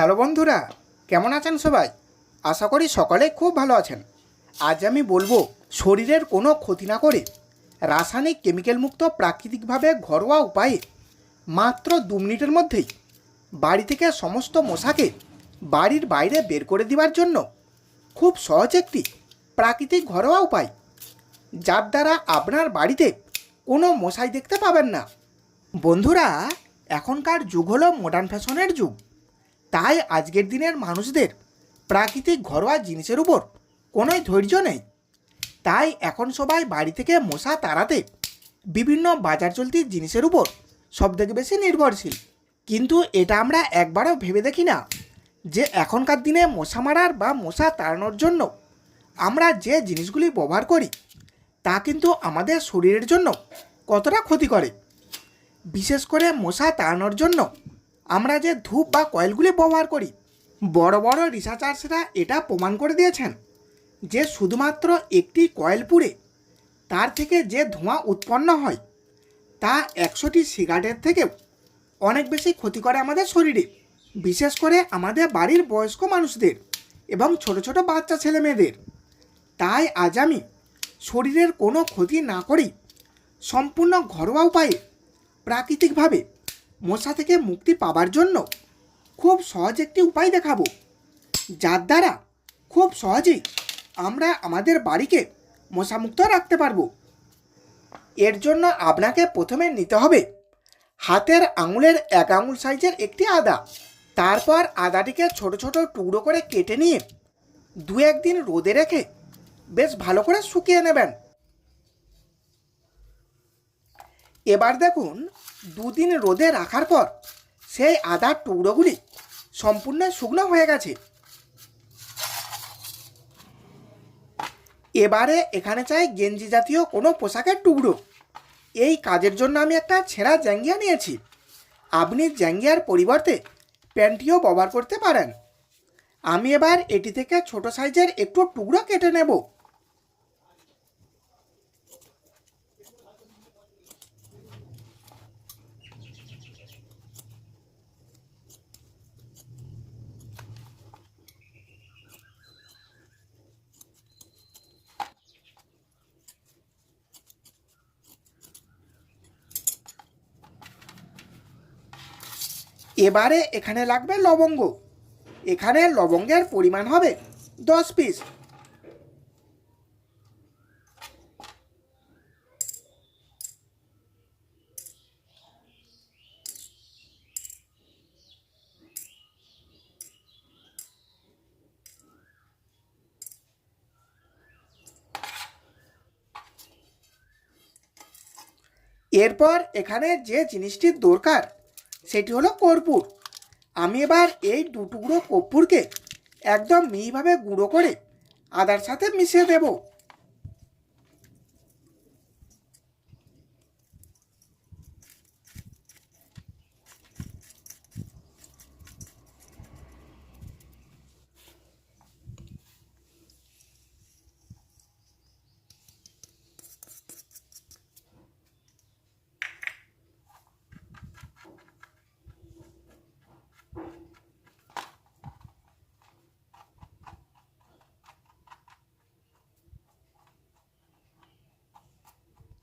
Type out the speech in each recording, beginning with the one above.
Hello বন্ধুরা, কেমন আছেন সবাই? আশা করি সকলে খুব ভালো আছেন। আজ আমি বলব, শরীরের কোনো ক্ষতি না করে রাসায়নিক কেমিক্যাল মুক্ত প্রাকৃতিকভাবে ঘরোয়া উপায়ে মাত্র দু মিনিটের মধ্যেই বাড়ি থেকে সমস্ত মশাকে বাড়ির বাইরে বের করে দেওয়ার জন্য খুব সহজ একটি প্রাকৃতিক ঘরোয়া উপায়, যার দ্বারা আপনার বাড়িতে কোনো মশাই দেখতে পাবেন না। বন্ধুরা, এখনকার যুগ হলো মডার্ন ফ্যাশনের যুগ। তাই আজকের দিনের মানুষদের প্রাকৃতিক ঘরোয়া জিনিসের উপর কোনোই ধৈর্য নেই। তাই এখন সবাই বাড়ি থেকে মশা তাড়াতে বিভিন্ন বাজার চলতি জিনিসের উপর সবথেকে বেশি নির্ভরশীল। কিন্তু এটা আমরা একবারও ভেবে দেখি না যে এখনকার দিনে মশা মারার বা মশা তাড়ানোর জন্য আমরা যে জিনিসগুলি ব্যবহার করি, তা কিন্তু আমাদের শরীরের জন্য কতটা ক্ষতি করে। বিশেষ করে মশা তাড়ানোর জন্য আমরা যে ধূপ বা কয়েলগুলি ব্যবহার করি, বড় বড় রিসার্চার্সরা এটা প্রমাণ করে দিয়েছেন যে শুধুমাত্র একটি কয়েল পুড়ে তার থেকে যে ধোঁয়া উৎপন্ন হয়, তা একশোটি সিগারেটের থেকেও অনেক বেশি ক্ষতি করে আমাদের শরীরে, বিশেষ করে আমাদের বাড়ির বয়স্ক মানুষদের এবং ছোট ছোট বাচ্চা ছেলে মেয়েদের। তাই আজ আমি শরীরের কোনো ক্ষতি না করেই সম্পূর্ণ ঘরোয়া উপায়ে প্রাকৃতিকভাবে মশা থেকে মুক্তি পাবার জন্য খুব সহজ একটি উপায় দেখাবো। যার দ্বারা খুব সহজেই আমরা আমাদের বাড়িকে মশামুক্ত রাখতে পারব। এর জন্য আপনাকে প্রথমে নিতে হবে হাতের আঙুলের এক আঙুল সাইজের একটি আদা। তারপর আদাটিকে ছোট ছোট টুকরো করে কেটে নিয়ে দু একদিন রোদে রেখে বেশ ভালো করে শুকিয়ে নেবেন। এবার দেখুন, দুদিন রোদে রাখার পর সেই আদার টুকরোগুলি সম্পূর্ণ শুকনো হয়ে গেছে। এবারে এখানে চাই গেঞ্জি জাতীয় কোনো পোশাকের টুকরো। এই কাজের জন্য আমি একটা ছেঁড়া জ্যাঙ্গিয়া নিয়েছি। আপনি জ্যাঙ্গিয়ার পরিবর্তে প্যান্টিও ব্যবহার করতে পারেন। আমি এবার এটি থেকে ছোট সাইজের একটু টুকরো কেটে নেব। এবারে এখানে লাগবে লবঙ্গ। এখানে লবঙ্গের পরিমাণ হবে দশ পিস এরপর এখানে যে জিনিসটির দরকার সেটি হলো কর্পূর। আমি এবার এই দু টুকরো কর্পূরকে একদম মিহিভাবে গুঁড়ো করে আদার সাথে মিশিয়ে দেব।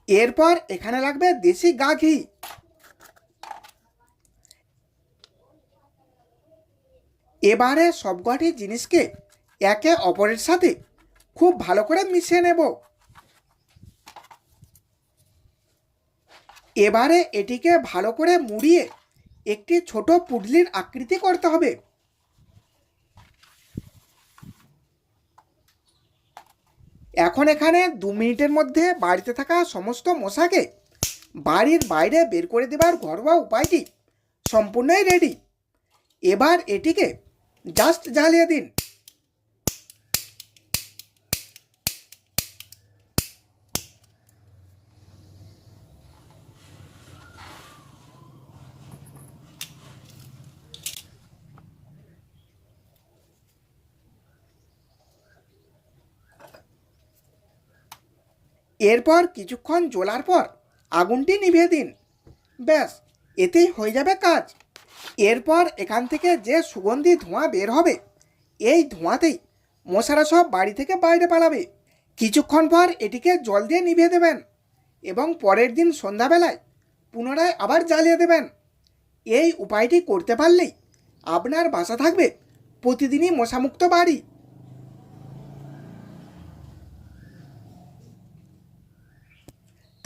এরপর এখানে লাগবে দেশি গা ঘি। এবারে সবকটি জিনিসকে একে অপরের সাথে খুব ভালো করে মিশিয়ে নেব। এবারে এটিকে ভালো করে মুড়িয়ে একটি ছোট পুডলির আকৃতি করতে হবে। এখন এখানে দু মিনিটের মধ্যে বাড়িতে থাকা সমস্ত মশাকে বাড়ির বাইরে বের করে দেবার ঘরোয়া উপায়টি সম্পূর্ণই রেডি এবার এটিকে জাস্ট জ্বালিয়ে দিন। এরপর কিছুক্ষণ জ্বলার পর আগুনটি নিভিয়ে দিন। ব্যাস, এতেই হয়ে যাবে কাজ। এরপর এখান থেকে যে সুগন্ধি ধোঁয়া বের হবে, এই ধোঁয়াতেই মশারা সব বাড়ি থেকে বাইরে পালাবে। কিছুক্ষণ পর এটিকে জল দিয়ে নিভিয়ে দেবেন এবং পরের দিন সন্ধ্যাবেলায় পুনরায় আবার জ্বালিয়ে দেবেন। এই উপায়টি করতে পারলেই আপনার বাসা থাকবে প্রতিদিনই মশামুক্ত বাড়ি।